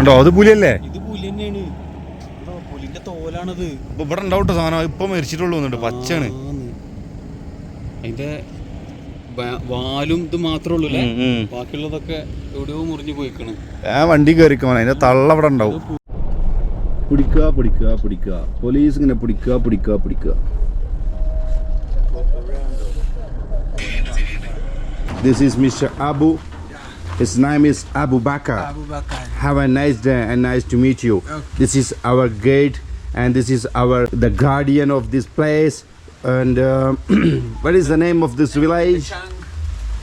ഉണ്ടോ? അത് പുലിയല്ലേ? ഇത് പുലി തന്നെയാണ്. പുലിന്റെ തോലാണത്. ഇപ്പൊ ഇവിടെ ഉണ്ടാവട്ടെ സാധനം. ഇപ്പൊ മരിച്ചിട്ടുള്ളൂ എന്നുണ്ട് പച്ചയാണ്. അതിന്റെ വാലും ഇത് മാത്രമേ ഉള്ളൂ അല്ലേ. ബാക്കിയുള്ളതൊക്കെ എവിടെയോ മുറിഞ്ഞു പോയിക്കണ്. ആ വണ്ടി കയറിക്കോ അതിന്റെ തള്ള അവിടെ ഉണ്ടാവും. പിടിക്കുക പിടിക്കുക പിടിക്കുക. പോലീസ് ഇങ്ങനെ പിടിക്കുക പിടിക്കുക പിടിക്കുക. This is mister Abu. His name is Abu Bakr. Abu Bakar. Have a nice day and nice to meet you. This is our gate and this is our the guardian of this place. And uh, what is the name of this village?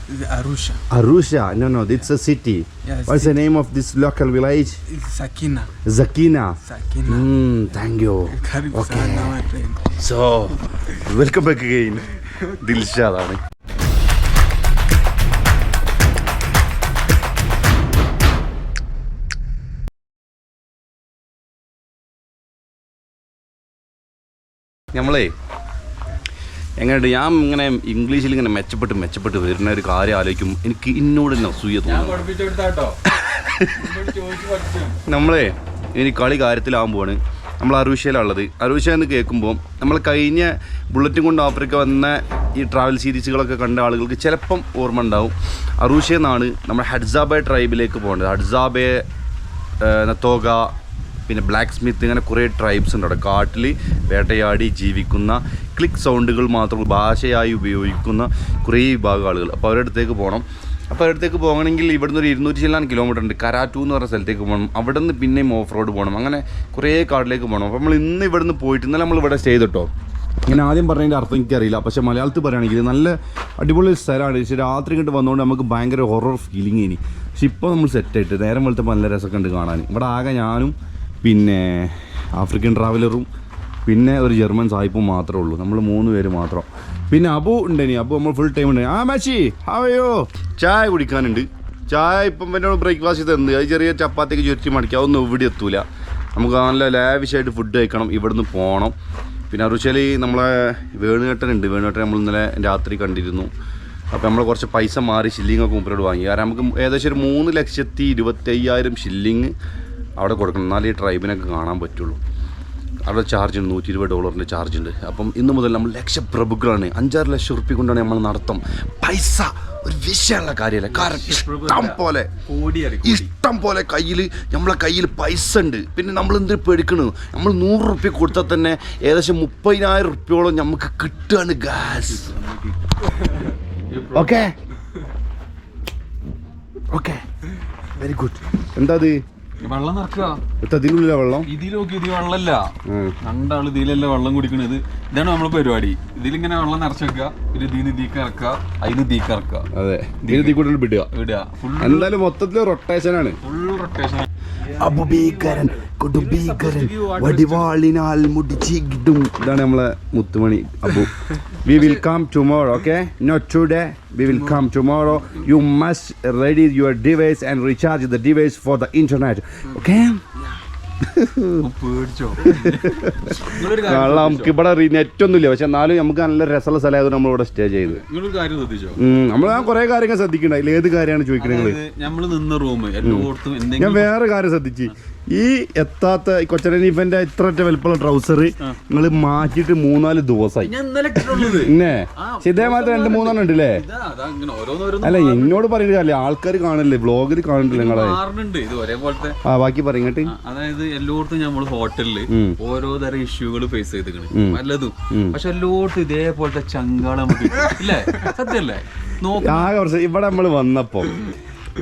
Is Arusha. Arusha. No, no, it's a city. Yes, What's the name of this local village? It's Sakina. Zakina. Sakina. Mm, thank you. Karibu Okay. sana my friend. So, welcome back again. ദിൽഷാദാണ് നമ്മളേ എങ്ങനെയുണ്ട് ഞാൻ ഇങ്ങനെ ഇംഗ്ലീഷിൽ ഇങ്ങനെ മെച്ചപ്പെട്ട് മെച്ചപ്പെട്ട് വരുന്ന ഒരു കാര്യം ആലോചിക്കും. എനിക്ക് ഇന്നോട് തന്നെ അസൂയ തോന്നുന്നു നമ്മളെ ഇനി കളി കാര്യത്തിലാകുമ്പോഴാണ് നമ്മൾ അറൂഷ്യയിലുള്ളത് അറൂഷ്യ എന്ന് കേൾക്കുമ്പോൾ നമ്മൾ കഴിഞ്ഞ ബുള്ളറ്റും കൊണ്ട് ആഫ്രിക്ക വന്ന ഈ ട്രാവൽ സീരീസുകളൊക്കെ കണ്ട ആളുകൾക്ക് ചിലപ്പം ഓർമ്മ ഉണ്ടാവും. അറൂഷ്യ എന്നാണ് നമ്മൾ ഹഡ്സാബെ ട്രൈബിലേക്ക് പോകേണ്ടത്. ഹഡ്സാബെ നത്തോഗ പിന്നെ ബ്ലാക്ക് സ്മിത്ത് ഇങ്ങനെ കുറേ ട്രൈബ്സ് ഉണ്ട്. അവിടെ കാട്ടിൽ വേട്ടയാടി ജീവിക്കുന്ന ക്ലിക്ക് സൗണ്ടുകൾ മാത്രം ഭാഷയായി ഉപയോഗിക്കുന്ന കുറേ വിഭാഗം ആളുകൾ. അപ്പോൾ അവരുടെ അടുത്തേക്ക് പോകണം. അപ്പോൾ അടുത്തേക്ക് പോകണമെങ്കിൽ ഇവിടുന്ന് ഒരു ഇരുന്നൂറ്റി ചില്ലാൻ കിലോമീറ്റർ ഉണ്ട്. കരാറ്റു എന്ന് പറഞ്ഞ സ്ഥലത്തേക്ക് പോകണം. അവിടെ നിന്ന് പിന്നെയും ഓഫ് റോഡ് പോകണം. അങ്ങനെ കുറേ കാട്ടിലേക്ക് പോകണം. അപ്പോൾ നമ്മൾ ഇന്ന് ഇവിടുന്ന് പോയിട്ട് ഇന്നലെ നമ്മൾ ഇവിടെ സ്റ്റേ ചെയ്തിട്ടോ? ഞാൻ ആദ്യം പറഞ്ഞതിന്റെ അർത്ഥം എനിക്കറിയില്ല. പക്ഷേ മലയാളത്തിൽ പറയുകയാണെങ്കിൽ നല്ല അടിപൊളി സ്ഥലമാണ്. പക്ഷേ രാത്രി കണ്ട് വന്നുകൊണ്ട് നമുക്ക് ഭയങ്കര ഹൊറർ ഫീലിംഗ് ഇനി. പക്ഷെ ഇപ്പോൾ നമ്മൾ സെറ്റായിട്ട് നേരം വെളുത്തപ്പോൾ നല്ല രസമൊക്കെ ഉണ്ട് കാണാൻ. ഇവിടെ ആകെ ഞാനും പിന്നെ ആഫ്രിക്കൻ ട്രാവലറും പിന്നെ ഒരു ജർമ്മൻ സായിപ്പും മാത്രമേ ഉള്ളൂ. നമ്മൾ മൂന്ന് പേര് മാത്രം. പിന്നെ അബു ഉണ്ട് ഇനി അബു നമ്മൾ ഫുൾ ടൈം ഉണ്ട് ആ മാച്ചി ഹവയോ ചായ കുടിക്കാനുണ്ട്. ചായ ഇപ്പം പിന്നെ ബ്രേക്ക്ഫാസ്റ്റ് തന്ന് അത് ചെറിയ ചപ്പാത്തിക്ക് ചുരുട്ടി മടിക്കുക അതൊന്നും ഇവിടെ എത്തൂല. നമുക്ക് നല്ല ലാവിഷായിട്ട് ഫുഡ് കഴിക്കണം. ഇവിടുന്ന് പോകണം പിന്നെ അറുച്ചാൽ നമ്മളെ വേണുകെട്ടനുണ്ട് വേണുകെട്ടൻ നമ്മൾ ഇന്നലെ രാത്രി കണ്ടിരുന്നു. അപ്പോൾ നമ്മൾ കുറച്ച് പൈസ മാറി ഷില്ലിങ്ങൊക്കെ മുമ്പിലോട്ട് വാങ്ങി. കാരണം നമുക്ക് ഏകദേശം ഒരു മൂന്ന് ലക്ഷത്തി ഇരുപത്തയ്യായിരം ഷില്ലിങ് അവിടെ കൊടുക്കണം. എന്നാലേ ഈ ട്രൈബിനൊക്കെ കാണാൻ പറ്റുള്ളൂ. അവിടെ ചാർജ് ഉണ്ട്. നൂറ്റി ഇരുപത് ഡോളറിന്റെ ചാർജ് ഉണ്ട്. അപ്പം ഇന്ന് മുതൽ നമ്മൾ ലക്ഷപ്രഭുക്കളാണ്. അഞ്ചാറ് ലക്ഷം ഉറുപ്പി കൊണ്ടാണ് നമ്മൾ നടത്തും. പൈസ ഒരു വിഷയമുള്ള കാര്യമല്ല. കാരണം ഇഷ്ടം പോലെ ഇഷ്ടം പോലെ കയ്യിൽ നമ്മളെ കയ്യിൽ പൈസ ഉണ്ട്. പിന്നെ നമ്മൾ എന്ത് പേടിക്കണു? നമ്മൾ നൂറ് റുപ്യ കൊടുത്താൽ തന്നെ ഏകദേശം മുപ്പതിനായിരം റുപ്യോളം നമുക്ക് കിട്ടുകയാണ് gas okay okay very good എന്താ അത്? വെള്ളം നിറക്കുക. വെള്ളം? ഇതിലൊക്കെ ഇത് വെള്ളമല്ല. ഇതിലല്ല വെള്ളം കുടിക്കണത്. ഇതാണ് നമ്മളെ പരിപാടി. ഇതിലിങ്ങനെ വെള്ളം നിറച്ച് വെക്കുക പിന്നെ ഇതിന് തീക്ക് ഇറക്കുക അതിന് തീക്ക് ഇറക്കുക. അതെ. വിടുക ഫുൾ എന്തായാലും മൊത്തത്തിൽ റൊട്ടേഷൻ ആണ്. ഫുൾ റൊട്ടേഷൻ അപഭീകരൻ കൊടുഭീകരൻ വടിവാളിനാൽ മുടിച്ചിടും. ഇതാണ് നമ്മളെ മുത്തുമണി Abu. We will come tomorrow okay not today we will must ready your device and recharge the device for the internet okay പേടിച്ചോ? നിങ്ങളൊരു കാര്യം കാരണം നമുക്ക് ഇവിടെ നെറ്റ് ഒന്നുമില്ല പക്ഷെ എന്നാലും നമുക്ക് നല്ല രസമുള്ള സ്ഥലമായത് നമ്മൾ ഇവിടെ സ്റ്റേ ചെയ്ത്. നമ്മൾ ഞാൻ കുറെ കാര്യങ്ങൾ ശ്രദ്ധിക്കണ്ട അതിൽ ഏത് കാര്യമാണ് ചോദിക്കണത് നമ്മൾ നിന്ന റൂം ഞാൻ വേറെ കാര്യം ശ്രദ്ധിച്ച്. ഈ എത്താത്ത ഈ ഇവന്റെ ഇത്ര വലിപ്പമുള്ള ട്രൗസർ നിങ്ങൾ മാറ്റിട്ട് മൂന്നാൽ ദിവസമായി പിന്നെ ഇതേമാതിരി രണ്ട് മൂന്നെണ്ണം ഉണ്ടല്ലേ? അല്ല എന്നോട് പറയുന്നില്ല ആൾക്കാർ കാണില്ലേ വ്ളോഗിൽ കാണില്ലേ നിങ്ങളെ? ആ ബാക്കി പറയങ്ങട്ട് അതായത് എല്ലായിടത്തും നമ്മൾ ഹോട്ടലിൽ. ഓരോ തരം ഇഷ്യൂകൾ ഫേസ് ചെയ്തിരിക്കണ് നല്ലതും. പക്ഷെ എല്ലായിടത്തും ഇതേപോലത്തെ ചങ്കാളം. ഇല്ലേ? സത്യല്ലേ? ഇവിടെ നമ്മൾ വന്നപ്പോ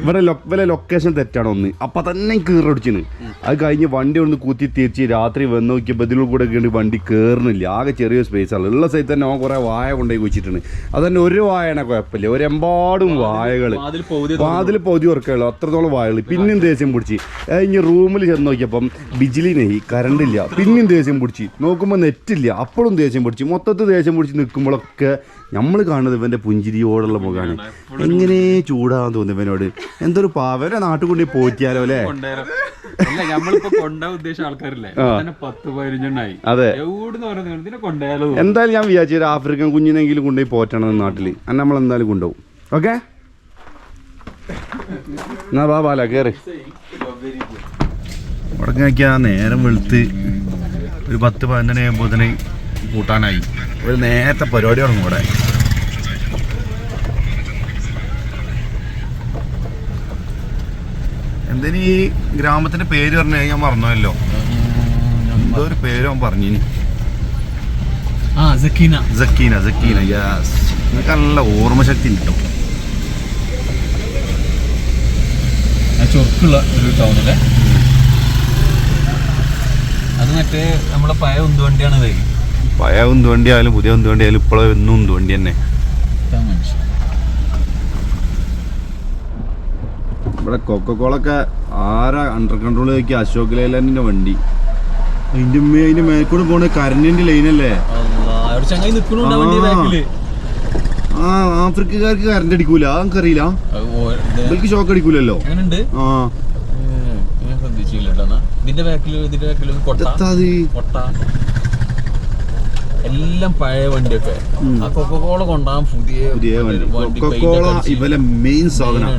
ഇവിടെ ഇവരെ ലൊക്കേഷൻ തെറ്റാണ് ഒന്ന്. അപ്പൊ തന്നെ കീറടിച്ചിന് അത് കഴിഞ്ഞ് വണ്ടി ഒന്ന് കൂത്തി തിരിച്ച് രാത്രി വന്ന് നോക്കിയപ്പോൾ ഇതിലൂടെ കൂടെ കയറി വണ്ടി കയറുന്നില്ല ആകെ ചെറിയ സ്പേസ് ആണ്. ഉള്ള സ്ഥലത്ത് തന്നെ അവൻ കുറെ വായ കൊണ്ടുപോയി വെച്ചിട്ടുണ്ട് അതന്നെ ഒരു വായന കുഴപ്പമില്ല. ഒരു എമ്പാടും പൗതി വാതിൽ പൗതി ഉറക്കുള്ളൂ അത്രത്തോളം വായകൾ പിന്നെയും ദേഷ്യം പിടിച്ച്. കഴിഞ്ഞ് റൂമിൽ ചെന്ന് നോക്കിയപ്പം ബിജിലിനെ കറണ്ടില്ല പിന്നെയും ദേഷ്യം പിടിച്ച്. നോക്കുമ്പോൾ നെറ്റില്ല അപ്പോഴും ദേഷ്യം പിടിച്ച്. മൊത്തത്തിൽ ദേഷ്യം പിടിച്ച് നിൽക്കുമ്പോഴൊക്കെ നമ്മൾ കാണുന്നത് ഇവന്റെ പുഞ്ചിരിയോടുള്ള മുഖമാണ്. എങ്ങനെ ചൂടാന്ന് തോന്നുന്നു ഇവനോട്. എന്തൊരു പാവനെ നാട്ടിൽ കൊണ്ടുപോയി പോറ്റിയാലോ അല്ലേ? കൊണ്ടുവരാം. അല്ല നമ്മളിപ്പോ കൊണ്ടുപോകാൻ ഉദ്ദേശിച്ച ആൾക്കാരില്ലേ? തന്നെ പത്ത് പതിനഞ്ചെണ്ണായി. അതെ. എവിടുന്ന് പറയുന്നത് എന്തായാലും ഞാൻ വിചാരിച്ചു ഒരു ആഫ്രിക്കൻ കുഞ്ഞിനെങ്കിലും കൊണ്ടുപോയി പോറ്റണം നാട്ടിൽ അന്ന് നമ്മൾ എന്തായാലും കൊണ്ടുപോകും. ഓക്കെ? എന്നാ ബാ ബാല കയറി നോക്കിയാൽ നേരം വെളുത്ത് ഒരു പത്ത് പതിനൊന്ന് ആകുമ്പോഴത്തേന് കൂട്ടാനായി. ഒരു നേരത്തെ പരിപാടി തുടങ്ങും ഇവിടെ. എന്തിനീ ഈ ഗ്രാമത്തിന്റെ പേര് പറഞ്ഞു ഞാൻ മറന്നല്ലോ എന്തോ ഒരു പേര് അവൻ പറഞ്ഞിനി. ആ സക്കീന. സക്കീന സക്കീന യാസ് എനിക്ക് നല്ല ഓർമ്മശക്തി ഉണ്ട് കേട്ടോ ഒരു ചൊറുക്കുള്ള ഒരു ടൗണല്ലേ അത് മറ്റേ നമ്മളെ പഴയ ഉന്തുവണ്ടിയാണ് ഇത് പഴയ ഉന്തുവണ്ടി ആയാലും പുതിയ ഉന്തുവണ്ടി ആയാലും ഇപ്പോഴും എന്നും ഉന്തുവണ്ടി തന്നെ. ഇവിടെ കൊക്കക്കോളൊക്കെ ആരാ അണ്ടർ കൺട്രോൾ നോക്കി അശോക് ലൈലാൻഡിന്റെ വണ്ടി. അതിന്റെ ഉമ്മ അതിന്റെ മേൽക്കൂടെ പോണ കരണ്ടിന്റെ ലൈനല്ലേ അല്ലാ, അവിടെ ചങ്ങായി നിക്കണുണ്ട് വണ്ടി ആ. ആ ആഫ്രിക്കക്കാർക്ക് കറണ്ട് അടിക്കൂല. ഇവർക്ക് ഷോക്ക് അടിക്കൂലല്ലോ. ആ. ഇതിന്റെ ബാക്കിൽ ഇതിന്റെ ബാക്കിൽ കൊട്ട. കൊട്ട. എല്ലാം പഴയ വണ്ടിയൊക്കെ. ആ കൊക്കോള കൊണ്ടാൻ പുതിയ പുതിയ വണ്ടി. കൊക്കോള ഇവലെ മെയിൻ സാധനം.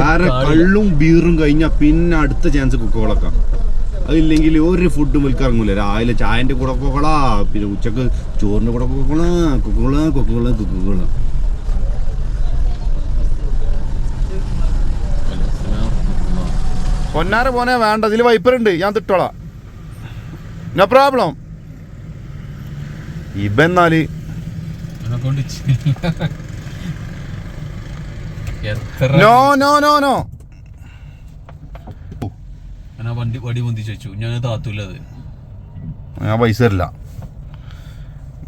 കാരണം. കള്ളും ബീറും കഴിഞ്ഞാൽ പിന്നെ അടുത്ത ചാൻസ് കൊക്കോളൊക്കെ അതില്ലെങ്കിൽ ഒരു ഫുഡും വിൽക്കാൻ ഇറങ്ങൂല. രാവിലെ ചായന്റെ കൂടെ കൊക്കോള പിന്നെ ഉച്ചയ്ക്ക് ചോറിന്റെ കൂടെ കൊക്കോള കൊക്കോള കൊക്കോള കൊക്കോള പൊന്നാറ് പോനെ വേണ്ട. ഇതിൽ വൈപ്പറുണ്ട് ഞാൻ തിട്ടോളാം. നോ പ്രോബ്ലം കൊണ്ട് ചെയ്യില്ല. No no no no. വണ്ടി വടി പൊന്തിച്ച് വെച്ചു. ഞാൻ താത്തൂലത് ഞാൻ പൈസ തരില്ല.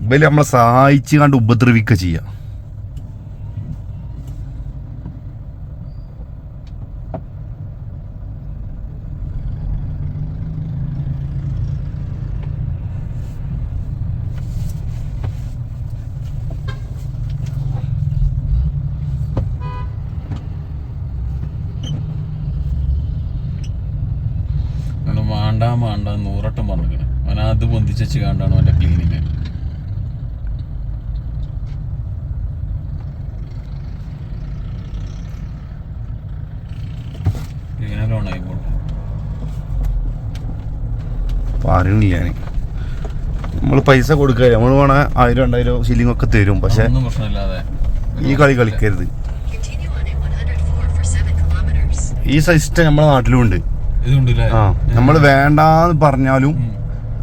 ഇബൽ നമ്മളെ സഹായിച്ച് കണ്ട് ഉപദ്രവിക്ക ചെയ്യാ. വേണ്ട വേണ്ട നൂറട്ടം പറഞ്ഞു അവൻ അത് പൊന്തിച്ചു കണ്ടാണ് അവന്റെ ക്ലീനിങ് ഇങ്ങനെ ലോണായി പോട്ടെ പറയുന്നില്ല ഞാൻ നമ്മൾ പൈസ കൊടുക്കുക നമ്മൾ വേണ ആയിരം രണ്ടായിരം ഷില്ലിംഗ് ഒക്കെ തരും. പക്ഷെ ഒന്നും പ്രശ്നമില്ലാതെ. ഈ കളി കളിക്കരുത്. Continue on I-104 for 7 kilometers. ഈ സിസ്റ്റം നമ്മളെ നാട്ടിലും ഉണ്ട്. നമ്മൾ വേണ്ടാന്ന് പറഞ്ഞാലും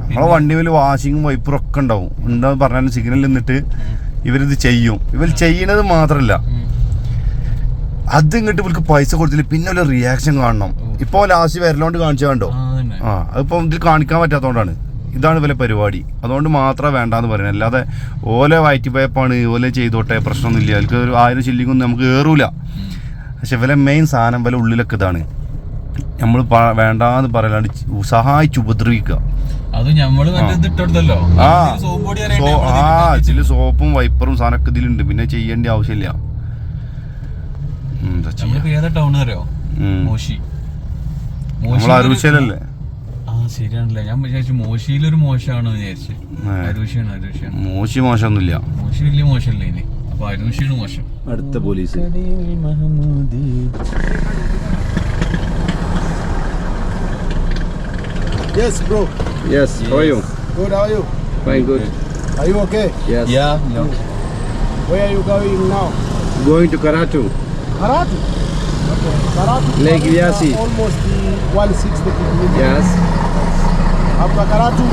നമ്മളെ വണ്ടി വലിയ വാഷിങ്ങും വൈപ്പറും ഒക്കെ ഉണ്ടാവും. ഉണ്ടെന്ന് പറഞ്ഞാലും സിഗ്നൽ നിന്നിട്ട് ഇവരിത് ചെയ്യും. ഇവർ ചെയ്യണത് മാത്രല്ല. അത് ഇങ്ങോട്ട് ഇവർക്ക് പൈസ കൊടുത്തില്ല പിന്നെ ഒരു റിയാക്ഷൻ കാണണം. ഇപ്പൊ ലാസ്റ്റ് വരലോണ്ട് കാണിച്ചു കണ്ടോ? ആ അതിപ്പോ ഇതിൽ കാണിക്കാൻ പറ്റാത്തതുകൊണ്ടാണ് ഇതാണ് ഇവരെ പരിപാടി. അതുകൊണ്ട് മാത്രം വേണ്ടാന്ന് പറയുന്നത്. അല്ലാതെ ഓലെ വയറ്റി പോയപ്പാണ് ഓലെ ചെയ്തോട്ടെ പ്രശ്നമൊന്നുമില്ല. അതിൽക്ക് ഒരു ആയിരം ചില്ലിങ്ങൊന്നും നമുക്ക് കയറൂല പക്ഷെ ഇവലെ മെയിൻ സാധനം വില ഉള്ളിലൊക്കെ ഇതാണ്. നമ്മൾ വേണ്ടാന്ന് പറയലാണ്ട് ചി- സഹായിച്ച് ഉപദ്രവിക്കുക. അത് ഇത് ആ. സോ ആ ഇതിൽ സോപ്പും വൈപ്പറും സാധനമൊക്കെ ഇതിലുണ്ട്. പിന്നെ ചെയ്യേണ്ട ആവശ്യമില്ല. ഉം, എന്താ ചെയ്യാ? ടൗൺ അറിയോ? മോശി. നമ്മൾ അരുവിശയിലല്ലേ ആ ശരിയാണല്ലേ. ഞാൻ വിചാരിച്ചു മോശിയിലൊരു മോശമാണ് വിചാരിച്ചു. അരൂഷിയാണ് അരൂഷിയാണ് മോശി മോശമൊന്നുമില്ല. മോശി വലിയ മോശമല്ലേ ഇനി? അപ്പൊ അരൂഷിയാണ് മോശം. അടുത്ത police. Yes, bro. Yes, how are you? Good, how are you? Fine, good. Are you okay? Yes. Yeah, No. Where are you going now? Going to Karatu. Karatu? Okay. Karatu Lake Vyasi. Almost the 160 kilometers. Yes. After Karatu?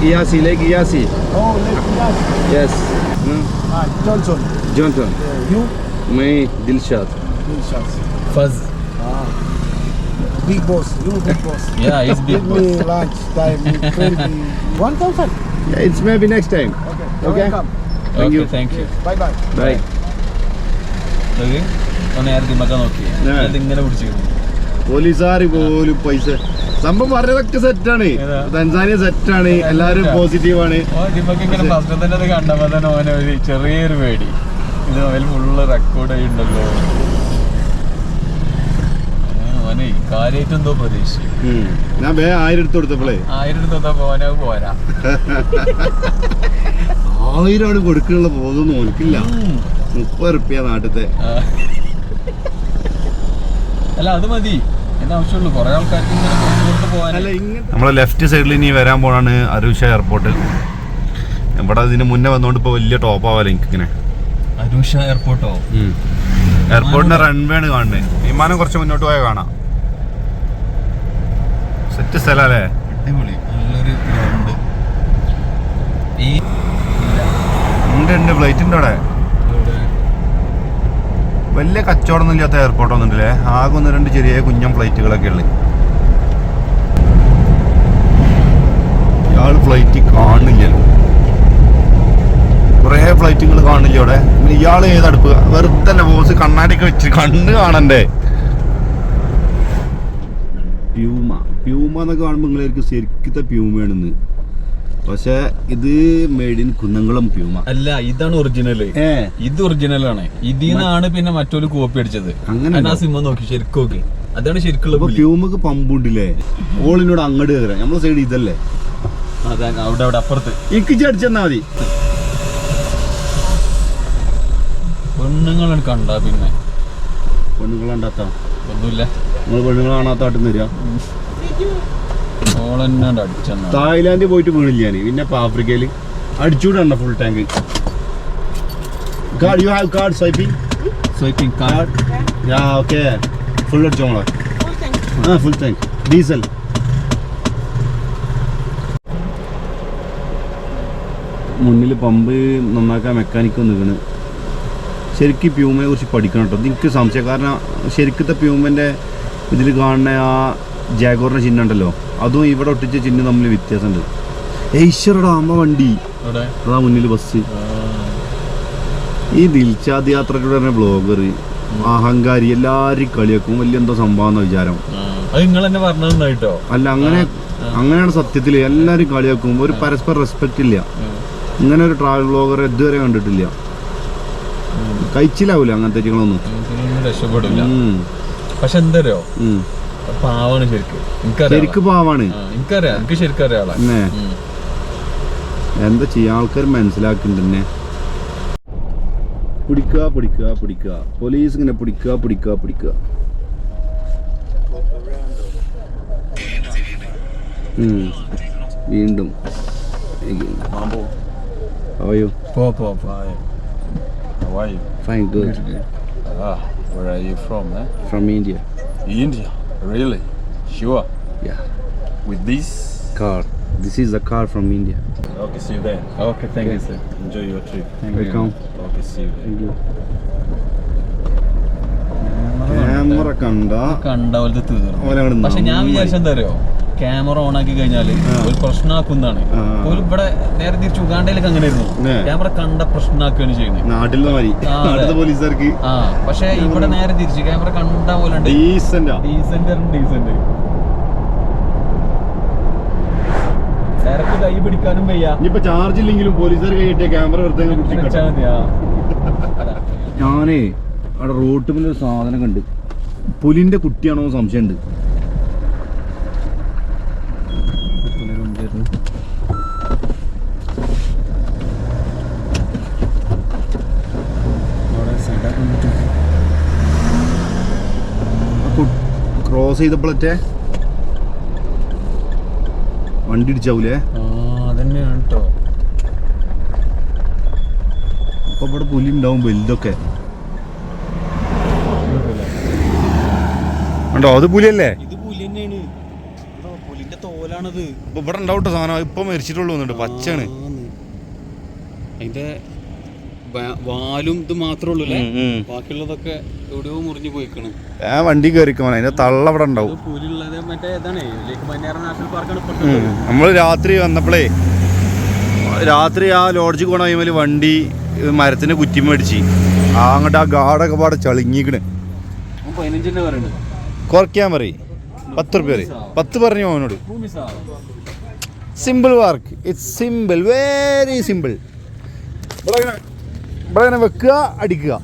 Vyasi, Lake Vyasi. Oh, Lake Vyasi. Yes. Hmm? Ah, Johnson. Johnson. You? Me, Dilshad. Dilshad. Faz. Ah. Big boss. You big boss. yeah, he's big Give boss. me lunch time. 20. 1,000. Yeah, it's maybe next time. Okay. Okay. Welcome. Thank you. thank you. Bye bye. Bye. നേരത്തെ മക്ക നോക്കി ആ. ഇങ്ങനെ പിടിച്ചിരുന്നു പോലീസുകാർ പോലും പൈസ സംഭവം പറഞ്ഞതൊക്കെ സെറ്റാണ്? തൻസാനിയ സെറ്റാണ് എല്ലാരും പോസിറ്റീവാണ് ഫസ്റ്റ് തന്നെ അത് കണ്ടപ്പോ തന്നെ ഓനെ ഒരു ചെറിയൊരു പേടി ഇത് ഫുള്ള് റെക്കോർഡ് ആയിട്ടുണ്ടല്ലോ ഏ, ഓനെ എന്തോ ഞാൻ വേ ആയിരം എടുത്ത് കൊടുത്തപ്പോളേ. ആയിരം എടുത്താ പോരാ. ആയിരമാണ് കൊടുക്കാനുള്ള ബോധമൊന്നും ഓനിക്കില്ല. മുപ്പത് റുപ്യ നാട്ടിലത്തെ അല്ല അത് മതി. ഇങ്ങനെ നമ്മളെ ലെഫ്റ്റ് സൈഡിൽ ഇനി വരാൻ പോണാണ് അരൂഷ എയർപോർട്ട് ഇവിടെ ഇതിന് മുന്നേ വന്നോണ്ട് ഇപ്പൊ വലിയ ടോപ്പ് ആവാലോ എനിക്കിങ്ങനെ. അരൂഷ എയർപോർട്ടോ? എയർപോർട്ടിന്റെ റൺവേ ആണ് കാണുന്നത്. വിമാനം കുറച്ച് മുന്നോട്ട് പോയാൽ കാണാം. സെറ്റ് സ്ഥലല്ലേ അടിപൊളി. നല്ലൊരു ഗ്രൗണ്ട്. ഈ ഉണ്ട് ഉണ്ട്. ഫ്ലൈറ്റ് ഉണ്ട് അവിടെ. വലിയ കച്ചവടമൊന്നും ഇല്ലാത്ത എയർപോർട്ട് ഒന്നുമില്ലേ ആകെ ഒന്ന് രണ്ട് ചെറിയ കുഞ്ഞൻ ഫ്ലൈറ്റുകളൊക്കെ ഉള്ളു. ഇയാൾ ഫ്ലൈറ്റ് കാണില്ലല്ലോ. കുറേ ഫ്ലൈറ്റുകൾ കാണില്ല അവിടെ? ഇയാൾ ഏതടുപ്പ്? വെറുതെ ബോസ് കണ്ണാടിയൊക്കെ വെച്ച് കണ്ണ് കാണണ്ടേ? പ്യൂമ എന്നൊക്കെ കാണുമ്പോൾ നിങ്ങളായിരിക്കും ശരിക്കത്തെ പ്യൂമയാണെന്ന്. പക്ഷെ ഇത് മെയ്ഡ് ഇൻ കുന്നംകുളം പ്യൂമ. അല്ല ഇതാണ് ഒറിജിനൽ ഇത് ഒറിജിനൽ ആണ്. ഇതിന്നാണ് പിന്നെ മറ്റൊരു കോപ്പി അടിച്ചത്. അങ്ങനെ സിനിമ നോക്കി ശരിക്കും നോക്കി. അതാണ് ശരിക്കുള്ള പ്യൂമക്ക് പമ്പുണ്ടില്ലേ? ഓളിനോട് അങ്ങോട്ട് കയറാം നമ്മളെ സൈഡ് ഇതല്ലേ? അതെ അവിടെ അവിടെ അപ്പുറത്ത്. എനിക്ക് ചടിച്ചെന്നാ മതി. പെണ്ണുങ്ങളാണ് കണ്ട പിന്നെ. പെണ്ണുങ്ങൾ കണ്ടാത്ത ഒന്നുമില്ല. നിങ്ങൾ പെണ്ണുങ്ങൾ കാണാത്ത ആട്ടിൽ തരിക തായ്ലാൻഡിൽ പോയിട്ട് വീണില്ല ഞാൻ പിന്നെ ഇപ്പൊ ആഫ്രിക്കയിൽ അടിച്ചുകൂടണ്ട full tank card you have card swiping swiping card ya okay full അടിച്ചോളാം ആ ഫുൾ ടാങ്ക് ഡീസൽ മുന്നിൽ പമ്പ് നന്നാക്കാൻ മെക്കാനിക്ക് നിൽക്കണ് ശരിക്ക് പ്യൂമയെ കുറിച്ച് പഠിക്കണം കേട്ടോ എനിക്ക് സംശയം. കാരണം ശരിക്കത്തെ പ്യൂമന്റെ ഇതിൽ കാണുന്ന ആ ജാഗോറിന്റെ ചിഹ്നം ഉണ്ടല്ലോ. അതും ഇവിടെ ഒട്ടിച്ച ചിഹ്നം തമ്മിൽ വ്യത്യാസമുണ്ട്. ഈശ്വരടാ അമ്മ വണ്ടി. അതാ മുന്നിൽ ബസ് ഈ ദിൽഷാദ് യാത്രയുടെ തന്നെ ബ്ലോഗർ അഹങ്കാരി എല്ലാരും കളിയാക്കും. വലിയ എന്തോ സംഭവം വിചാരം അല്ല അങ്ങനെ അങ്ങനെയാണ് സത്യത്തിൽ എല്ലാരും കളിയാക്കും. ഒരു പരസ്പര റെസ്പെക്റ്റ് ഇല്ല. ഇങ്ങനെ ഒരു ട്രാവൽ ബ്ലോഗർ ഇതുവരെ കണ്ടിട്ടില്ല. കഴിച്ചിലാവൂല അങ്ങനത്തെ രക്ഷപ്പെടില്ല. പക്ഷെ എന്തറിയോ? ഉം. പാവാണ് ശരിക്കും. ശരിക്കും പാവാണ്? എനിക്കറിയാം. എനിക്ക് ശരിക്കും അറിയാം ആളെ. എന്താ ചെയ്യാ? ആൾക്കാർ മനസ്സിലാക്കുന്നുണ്ട് പിടിക്കുക പിടിക്കുക പിടിക്കുക. പോലീസ് ഇങ്ങനെ പിടിക്കുക പിടിക്കുക പിടിക്കുക. വീണ്ടും. അവയോ പോ പോ How are you? Fine good Ah, where are you from, eh? From India India. Really? Sure. Yeah. With this? Car. This is a car from India. Okay, see you there. Okay, thank okay. you, sir. Enjoy your trip. Thank Welcome. You. Okay, see you there. Camera കണ്ട കണ്ട പോലത്തെ തീർന്നു പക്ഷെ ഞാൻ വിചാരിച്ചെന്താ അറിയോ camera on ആക്കി കഴിഞ്ഞാൽ ഒരു പ്രശ്നമാക്കുന്നതാണ് പോലും ഇവിടെ നേരെ തിരിച്ച് ഉഗാണ്ടയിലൊക്കെ അങ്ങനെ ആയിരുന്നു. ക്യാമറ കണ്ട പ്രശ്നമാക്കുകയാണ് ചെയ്യുന്നത്. ആ, പക്ഷെ ഇവിടെ നേരെ തിരിച്ച് ക്യാമറ കണ്ട പോലെ ഡീസന്റാ. Decent decent. ഡയറക്റ്റ് കൈ പിടിക്കാനും വയ്യ. ഇനിയിപ്പോ ചാർജ് ഇല്ലെങ്കിലും പോലീസുകാർ കൈയിട്ടേ ക്യാമറ വെറുതെ. ഞാനേ അവിടെ റോട്ട് ഒരു സാധനം കണ്ട്. പുലിന്റെ കുട്ടിയാണോ സംശയമുണ്ട്. ക്രോസ് ചെയ്തപ്പോഴത്തെ വണ്ടി ഇടിച്ചാവൂലേ? ആ അതന്നെയാണ് കേട്ടോ അപ്പൊ ഇവിടെ പുലി ഉണ്ടാവും വലുതൊക്കെ. ഉണ്ടോ? അത് പുലിയല്ലേ? ഇത് പുലി തന്നെയാണ്. പുലിന്റെ തോലാണത്. അപ്പൊ ഇവിടെ ഉണ്ടാവും സാധനം. ഇപ്പൊ മരിച്ചിട്ടുള്ളൂ പച്ചയാണ്. അതിന്റെ വാലും ഇത് മാത്രമേ ഉള്ളൂ. ബാക്കിയുള്ളതൊക്കെ എവിടെയോ മുറിഞ്ഞു പോയിക്കണ്. ആ വണ്ടി കയറിക്കോ അതിന്റെ തള്ള അവിടെ ഉണ്ടാവും. നമ്മൾ രാത്രി വന്നപ്പോഴേ രാത്രി ആ ലോഡ്ജിൽ പോണ കഴിയുമ്പോൾ വണ്ടി മരത്തിന് കുറ്റി മേടിച്ച്. ആ അങ്ങോട്ട് ആ ഗാഡൊക്കെ പാടെ ചളിങ്ങിക്കണ്. കുറയ്ക്കാൻ പറയും. പത്ത് റുപ്യ പറയും. പത്ത് പറഞ്ഞു അവനോട്? Simple work it's simple very simple ഇവിടെ ഇങ്ങനെ വെക്കുക അടിക്കുക.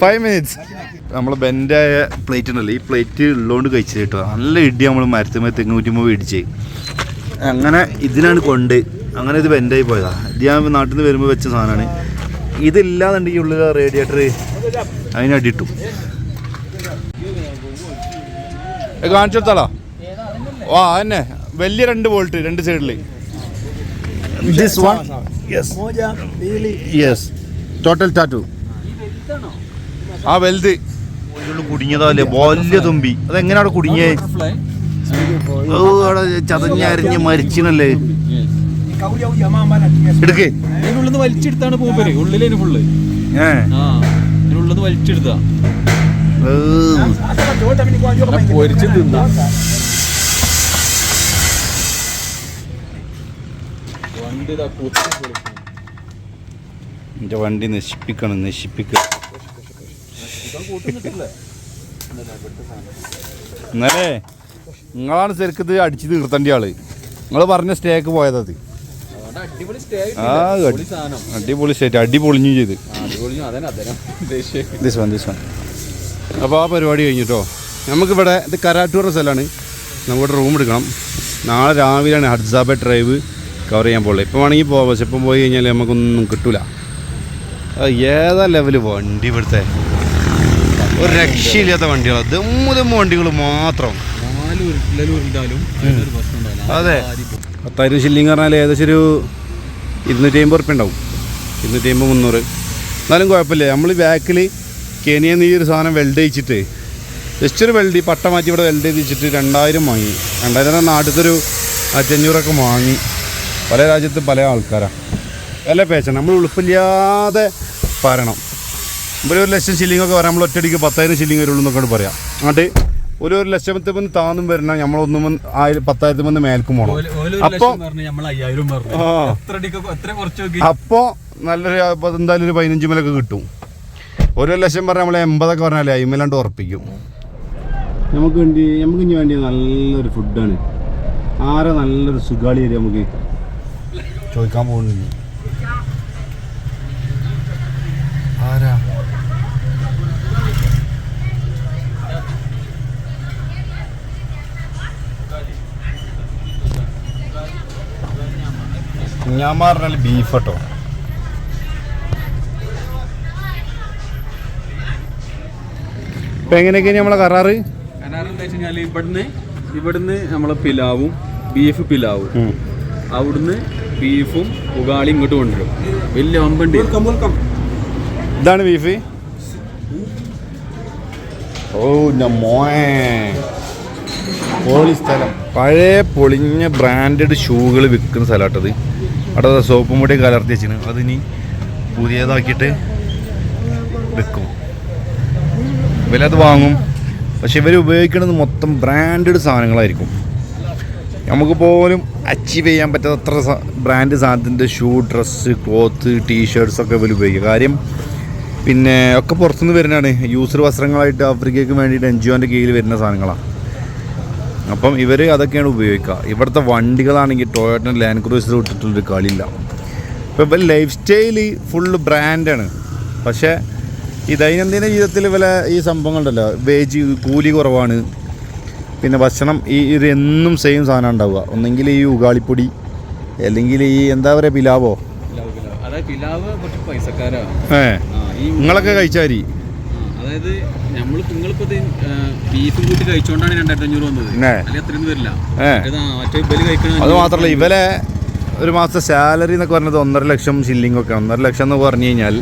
ഫൈവ് മിനിറ്റ്സ് നമ്മൾ ബെൻഡായ പ്ലേറ്റ് ഉണ്ടല്ലോ ഈ പ്ലേറ്റ് ഉള്ളതുകൊണ്ട് കഴിച്ചത് കേട്ടോ. നല്ല ഇടി നമ്മൾ മരത്തുമ്പോൾ തെങ്ങൂറ്റുമ്പോൾ ഇടിച്ച്. അങ്ങനെ ഇതിനാണ് കൊണ്ട് അങ്ങനെ ഇത് ബെൻഡായി പോയതാ. ഇത് ഞാൻ നാട്ടിൽ നിന്ന് വരുമ്പോൾ വെച്ച സാധനമാണ് ഇതില്ലാന്നുണ്ടെങ്കിൽ ഉള്ളിൽ റേഡിയേറ്റർ അതിനടിയിട്ടു. കാണിച്ചു വാ തന്നെ വലിയ രണ്ട് വോൾട്ട് രണ്ട് സൈഡിൽ this one yes yes total tattoo ആ വലുത് കുടുങ്ങിയതല്ലേ വലിയ തുമ്പി അതെങ്ങനെയാണ് കുടുങ്ങിയേ ഓ അവിടെ ചതഞ്ഞരിഞ്ഞ് മരിച്ചിനല്ലേ എടുക്കേ നിന്ന് വലിച്ചെടുത്താണ് പോകുമ്പോ ഉള്ളിലേന് ഫുള്ള് ആ അതിനുള്ളിൽ വലിച്ചെടുത്താ. പൊരിച്ച് തിന്നാ വണ്ടി വണ്ടി നശിപ്പിക്കണം നശിപ്പിക്കുക ഇന്നലെ നിങ്ങളാണ് ശരിക്കും അടിച്ചു തീർത്തേണ്ട ആൾ. നിങ്ങൾ പറഞ്ഞ സ്റ്റേക്ക് പോയതത് ആ അടിപൊളി സ്റ്റേറ്റ് അടിപൊളിഞ്ഞു ചെയ്ത്. ദിസ് വൺ ദിസ് വൺ അപ്പോൾ ആ പരിപാടി കഴിഞ്ഞിട്ടോ? നമുക്കിവിടെ ഇത് കരാട്ടൂർ സ്ഥലമാണ്. നമുക്കിവിടെ റൂം എടുക്കണം. നാളെ രാവിലെയാണ് ഹഡ്സാബ ഡ്രൈവ് കവർ ചെയ്യാൻ പോകുള്ളൂ ഇപ്പം വേണമെങ്കിൽ പോവാം. പക്ഷെ ഇപ്പം പോയി കഴിഞ്ഞാൽ നമുക്കൊന്നും കിട്ടൂല. ഏതാ ലെവൽ വണ്ടി ഇവിടുത്തെ? ഒരു രക്ഷയില്ലാത്ത വണ്ടികളാണ് ദമ്മു ദമ്മു വണ്ടികൾ മാത്രം. അതെ. പത്തായിരം ഷില്ലിങ് പറഞ്ഞാൽ ഏകദേശം ഒരു ഇരുന്നൂറ്റി അമ്പത് ഉറുപ്പ്യ ഉണ്ടാവും. ഇരുന്നൂറ്റി അമ്പത് മുന്നൂറ്. എന്നാലും കുഴപ്പമില്ല. നമ്മൾ ബാക്കിൽ കെനിയെന്ന് ഈ ഒരു സാധനം വെൽഡ് ചെയ്യിച്ചിട്ട് ജസ്റ്റ് ഒരു വെൽഡ് പട്ട മാറ്റി ഇവിടെ വെൽഡ് ചെയ്ത് വെച്ചിട്ട് രണ്ടായിരം വാങ്ങി. രണ്ടായിരം പറഞ്ഞാൽ ആയിരത്തി അഞ്ഞൂറൊക്കെ വാങ്ങി. പല രാജ്യത്ത് പല ആൾക്കാരാണ് പല പേച്ച നമ്മൾ ഉളുപ്പില്ലാതെ പറയണം ഒരു ഒരു ലക്ഷം ശില്ലിങ്ങൊക്കെ വരാൻ നമ്മൾ ഒറ്റയടിക്ക് പത്തായിരം ശില്ലിങ് വരുള്ളൂ എന്നൊക്കെ പറയാം. എന്നിട്ട് ഒരു ഒരു ലക്ഷത്തി നിന്ന് താന്നും വരണ നമ്മളൊന്നും വന്ന് ആയിരം പത്തായിരത്തി വന്ന് മേൽക്കും പോകണം അപ്പോൾ അപ്പോൾ നല്ലൊരു എന്തായാലും ഒരു പതിനഞ്ച് മേലൊക്കെ കിട്ടും. ഒരു ലക്ഷം പറഞ്ഞാൽ നമ്മൾ എൺപതൊക്കെ പറഞ്ഞാലേ അയിമലാണ്ട് ഉറപ്പിക്കും. നമുക്ക് വേണ്ടി നമുക്ക് ഇനി വേണ്ടി നല്ലൊരു ഫുഡാണ് ആരോ നല്ലൊരു സുഖാളി തരും നമുക്ക്. ചോദിക്കാൻ പോകുന്നില്ല. ആരാ? ഞാൻ പറഞ്ഞാൽ ബീഫ് കേട്ടോ ഇപ്പൊ എങ്ങനെയൊക്കെയാണ് നമ്മളെ കരാറ്? എന്താ കഴിഞ്ഞാൽ ഇവിടുന്ന് ഇവിടുന്ന് നമ്മളെ പിലാവും ബീഫ് പിലാവും. അവിടുന്ന് ബീഫും ഉഗാളി ഇങ്ങോട്ട് കൊണ്ടുവരും. വലിയ അമ്പണ്ടി. ഇതാണ് ബീഫ്. ഓ മോയെ പൊളി സ്ഥലം. പഴയ പൊളിഞ്ഞ ബ്രാൻഡഡ് ഷൂകൾ വിൽക്കുന്ന സ്ഥലമാട്ടത്. അവിടെ സോപ്പും പൊടി കലർത്തി വെച്ചിന്. അതിനി പുതിയതാക്കിയിട്ട് വിൽക്കും. ഇവരത് വാങ്ങും. പക്ഷെ ഇവർ ഉപയോഗിക്കുന്നത് മൊത്തം ബ്രാൻഡഡ് സാധനങ്ങളായിരിക്കും. നമുക്ക് പോലും അച്ചീവ് ചെയ്യാൻ പറ്റാത്തത്ര ബ്രാൻഡ് സാധനത്തിന്റെ ഷൂ ഡ്രസ്സ് ക്ലോത്ത് ടീഷർട്സ് ഒക്കെ ഇവർ ഉപയോഗിക്കുക കാര്യം പിന്നെ ഒക്കെ പുറത്തുനിന്ന് വരുന്നതാണ്. യൂസർ വസ്ത്രങ്ങളായിട്ട് ആഫ്രിക്കയ്ക്ക് വേണ്ടിയിട്ട് എൻ ജി ഒന്റെ കീഴിൽ വരുന്ന സാധനങ്ങളാണ് അപ്പം ഇവർ അതൊക്കെയാണ് ഉപയോഗിക്കുക. ഇവിടുത്തെ വണ്ടികളാണെങ്കിൽ ടൊയോട്ടൻ ലാൻഡ് ക്രൂസർ വിട്ടിട്ടുള്ളൊരു കളിയില്ല. ഇപ്പം ഇവർ ലൈഫ് സ്റ്റൈൽ ഫുള്ള് ബ്രാൻഡാണ് പക്ഷേ ഈ ദൈനംദിന ജീവിതത്തിൽ വില ഈ സംഭവങ്ങളുണ്ടല്ലോ. വേജ് കൂലി കുറവാണ്. പിന്നെ ഭക്ഷണം ഈ ഇത് എന്നും സെയിം സാധനം ഉണ്ടാവുക. ഒന്നെങ്കിൽ ഈ ഉഗാളിപ്പൊടി അല്ലെങ്കിൽ ഈ എന്താ പറയുക പിലാവോ? ഏ. നിങ്ങളൊക്കെ കഴിച്ചാരി അതായത് നമ്മൾ നിങ്ങളിപ്പോ ഇത് ബീഫും കൂട്ടി കഴിച്ചോണ്ടാണ് രണ്ടായിരത്തി അഞ്ഞൂറ് വന്നത്. പിന്നെ? അല്ലെങ്കിൽ അത്രയൊന്നും വരില്ല. ഏ. ഇത് ആ, മറ്റേ അത് മാത്രല്ല ഇവരെ ഒരു മാസത്തെ സാലറി എന്നൊക്കെ പറഞ്ഞത് ഒന്നര ലക്ഷം ഷില്ലിംഗ് ഒക്കെ ഒന്നര ലക്ഷം എന്ന് പറഞ്ഞു കഴിഞ്ഞാൽ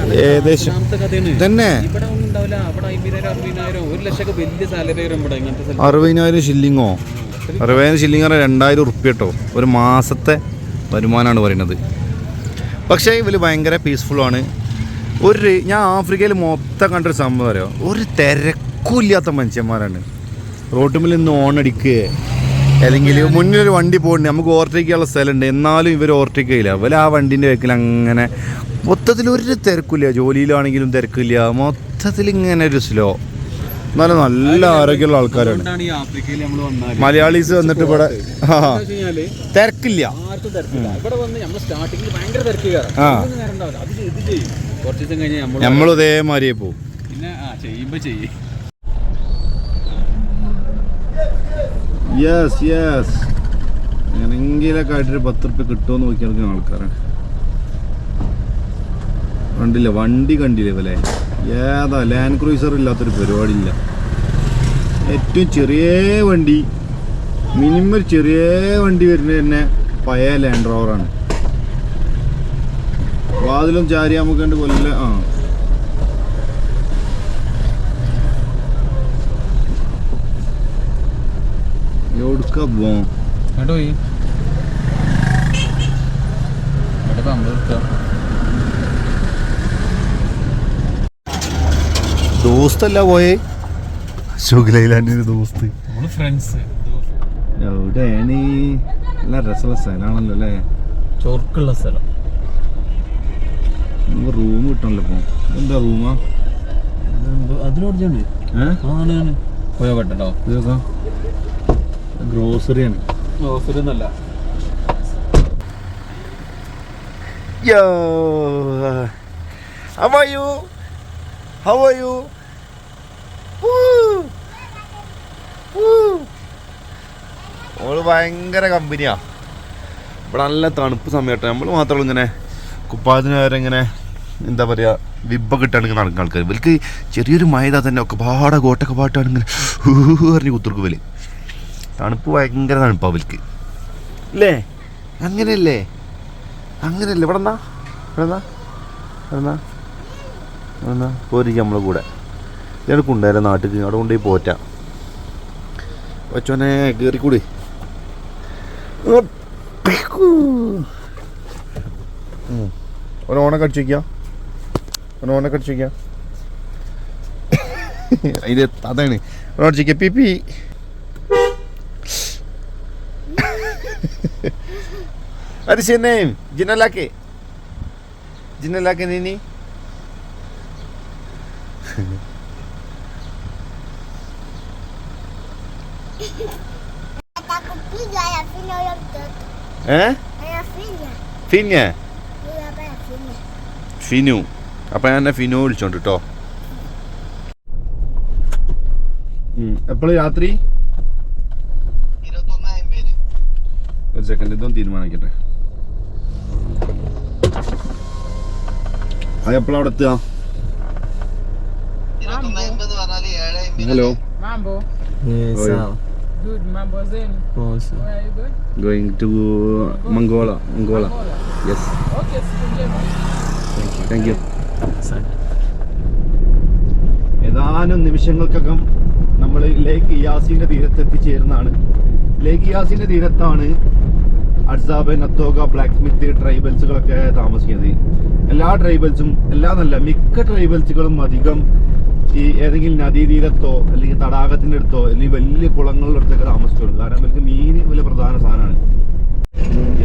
ഏകദേശം. തന്നെ. അറുപതിനായിരം ഷില്ലിങ്ങോ അറുപതിനായിരം ഷില്ലിങ് പറഞ്ഞാൽ രണ്ടായിരം ഉറുപ്പ്യ കേട്ടോ. ഒരു മാസത്തെ വരുമാനമാണ് പറയുന്നത്. പക്ഷേ ഇവർ ഭയങ്കര പീസ്ഫുള്ളാണ് ഒരു ഞാൻ ആഫ്രിക്കയിൽ മൊത്തം കണ്ടൊരു സംഭവം അറിയാം? ഒരു തിരക്കില്ലാത്ത മനുഷ്യന്മാരാണ്. റോട്ടുമിൽ നിന്ന് ഓണടിക്കുക അല്ലെങ്കിൽ മുന്നിലൊരു വണ്ടി പോകുന്നുണ്ട് നമുക്ക് ഓവർടേക്ക് ചെയ്യാനുള്ള സ്ഥലമുണ്ട്. എന്നാലും ഇവർ ഓവർടേക്ക് ചെയ്യില്ല. അവർ ആ വണ്ടീന്റെ വെക്കിൽ അങ്ങനെ മൊത്തത്തിൽ ഒരു തിരക്കില്ല. ജോലിയിലാണെങ്കിലും തിരക്കില്ല. മൊത്തത്തിൽ ഇങ്ങനെ ഒരു സ്ലോ എന്നാലും നല്ല ആരോഗ്യമുള്ള ആൾക്കാരാണ്. മലയാളീസ് വന്നിട്ട് ഇവിടെ തിരക്കില്ല. നമ്മൾ ഇതേമാതിരിയെ യെസ് യെസ് എങ്ങനെങ്കിലൊക്കെ ആയിട്ടൊരു പത്ത് റുപ്യ കിട്ടുമോ നോക്കി നടക്കുന്ന ആൾക്കാരാണ്. കണ്ടില്ല വണ്ടി കണ്ടില്ലേ അല്ലേ ഏതാ ലാൻഡ് ക്രൂസർ ഇല്ലാത്തൊരു പരിപാടിയില്ല. ഏറ്റവും ചെറിയ വണ്ടി മിനിമം ഒരു ചെറിയ വണ്ടി വരുന്നത് തന്നെ പഴയ ലാൻഡ് റോവറാണ് വാതിലും ചാരി നമുക്ക് കൊല്ല ആ. എവിടുക്ക പോവാം? ഇപ്പൊ അമ്പത് ദോസ്തല്ല പോയെ? സുഖലൈലാൻഡിന്റെ ദോസ്ത്. നമ്മൾ ഫ്രണ്ട്സ് എവിടെയാണ് നല്ല രസമുള്ള സ്ഥലമാണല്ലോ അല്ലേ? ചൊർക്കുള്ള സ്ഥലം. നമുക്ക് റൂം കിട്ടണല്ലോ ഇപ്പൊ. എന്താ റൂമാ അതിനോട് ചെണ്ട് ഏഹ് പോയോ. പെട്ടോ ഇതൊക്കെ ഗ്രോസറിയാണ് ഓഫർ ഒന്നല്ല Yo, how are you? You? Woo! Woo! All ഭയങ്കര കമ്പനിയാ. ഇവിടെ നല്ല തണുപ്പ് സമയത്ത് നമ്മൾ മാത്രമല്ല ഇങ്ങനെ കുപ്പായത്തിന് വരെ ഇങ്ങനെ എന്താ പറയുക വിബൊക്കെ ഇട്ടാണ് ഇങ്ങനെ നടക്കുന്ന ആൾക്കാർ ഇവർക്ക് ചെറിയൊരു മഴ തന്നെ ഒക്കെ പാട കോട്ടൊക്കെ പാട്ടാണ് ഇങ്ങനെ ഹൂ പറഞ്ഞ് കുത്തിർക്കും ഇവൽ തണുപ്പ് ഭയങ്കര തണുപ്പാണ് അവർക്ക് അല്ലേ അങ്ങനെയല്ലേ? അങ്ങനെയല്ലേ. ഇവിടെ എന്നാ ഇവിടെ എന്നാ പോരിക്കും നമ്മളെ കൂടെ. ഇയാൾ കൊണ്ടുവരാം നാട്ടിൽ അവിടെ കൊണ്ടുപോയി പോറ്റ. കൊച്ചോനെ കയറിക്കൂടി ഒരോണൊക്കെ അടിച്ചു വയ്ക്കാം ഒരോണൊക്കെ അതിന് അതാണ്. ഒരടിച്ചു വയ്ക്കാം പി പി. അത് is ജിന്നല്ലാക്കേ ജിന്നല്ലാക്കേ നീ നീ. Juga ya Vino yang tutup. Eh? Ada Vino. Finya? Iya apa ya Vino? Finu അപ്പം ഞാൻ ഫിനു വിളിച്ചോണ്ട് കേട്ടോ എപ്പോഴും രാത്രി ഒരു സെക്കൻഡ് ഇതൊന്നും തീരുമാനിക്കട്ടെ അത് എപ്പോഴാണ് അവിടെ എത്തുക hello Mambo. Yes, Good, mambo Zen. Awesome. Where are you going? Going going Mangola. മംഗോള മംഗോള Yes. Okay, Thank you. Thank you. ഏതാനും നിമിഷങ്ങൾക്കകം നമ്മൾ ലേക്ക് യാസിന്റെ തീരത്ത് എത്തിച്ചേരുന്നതാണ് ലേക്ക് യാസിന്റെ തീരത്താണ് അഡ്സാബ് നത്തോക ബ്ലാക്ക് സ്മിത്ത് ട്രൈബൽസുകളൊക്കെ താമസിക്കുന്നത് എല്ലാ ട്രൈബൽസും എല്ലാ നല്ല മിക്ക ട്രൈബൽസുകളും അധികം ഈ ഏതെങ്കിലും നദീതീരത്തോ അല്ലെങ്കിൽ തടാകത്തിന്റെ അടുത്തോ അല്ലെങ്കിൽ വലിയ കുളങ്ങളുടെ അടുത്തൊക്കെ താമസിച്ചുള്ളൂ കാരണം അവർക്ക് മീൻ വലിയ പ്രധാന സാധനമാണ്.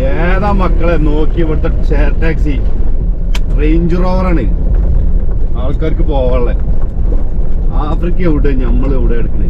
ഏതാ മക്കളെ നോക്കി ഇവിടുത്തെ ഷെയർ ടാക്സി. റേഞ്ച് റോവറാണ്. ആൾക്കാർക്ക് പോവാനുള്ളത് ആഫ്രിക്ക എവിടെ നമ്മൾ എവിടെ എടുക്കണേ?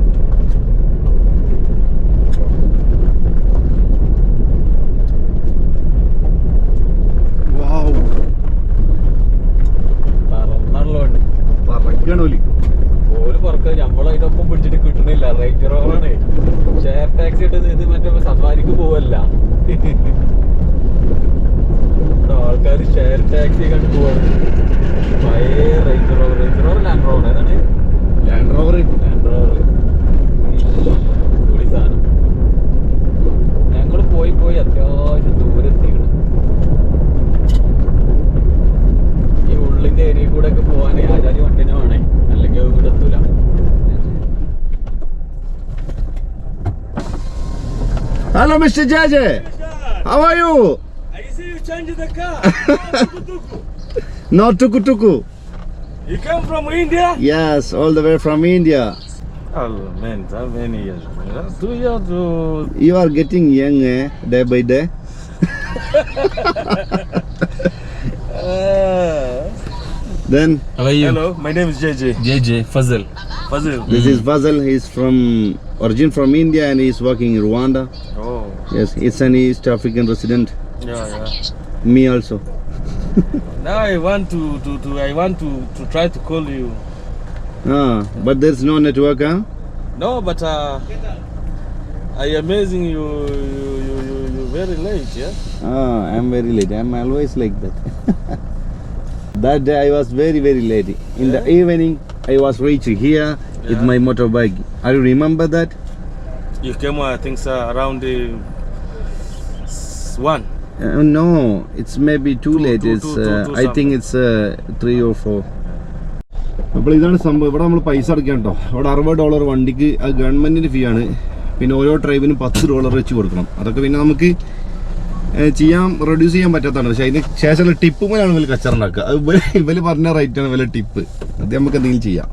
Mr. Jaja, How are you? I see you change the car. Not tuku tuku. You come from India? Yes, all the way from India. Oh man, how many years? Two years. You are getting young eh, day by day. uh... Then how are you? Hello, my name is JJ. JJ Fazil. Fazil. This is Fazil. He's from origin from India and he's working in Rwanda. Oh. Yes, it's an East African resident. Yeah, yeah. Me also. now I want to, to, to I want to, to try to call you. Ah, but there's no network, huh? No, but uh, I amazing you you you you you very late, yeah. Ah, I'm very late. I'm always like that. that day I was very very late. In yeah. the evening, I was reaching here yeah. with my motorbike. Are you remember that? You came, uh, I think, sir, around the one. Uh, no, it's maybe too Two- late. two- it's two- two- uh, two I think it's uh, three or four. അപ്പോൾ ഇതാണ് സംഭവം ഇവിടെ നമ്മൾ പൈസ അടയ്ക്കാം കേട്ടോ അവിടെ അറുപത് ഡോളർ വണ്ടിക്ക് അത് ഗവൺമെന്റിന്റെ ഫീ ആണ് പിന്നെ ഓരോ ഡ്രൈവിനും പത്ത് ഡോളർ വെച്ച് കൊടുക്കണം അതൊക്കെ പിന്നെ നമുക്ക് ചെയ്യാൻ റെഡ്യൂസ് ചെയ്യാൻ പറ്റാത്തതാണ്. പക്ഷേ അതിന് ശേഷമുള്ള ടിപ്പ് പോലെയാണ് ഇവർ കച്ചറുണ്ടാക്കുക. അത് ഇവർ പറഞ്ഞ റേറ്റാണ് ഇവരെ ടിപ്പ് അത് നമുക്ക് എന്തെങ്കിലും ചെയ്യാം.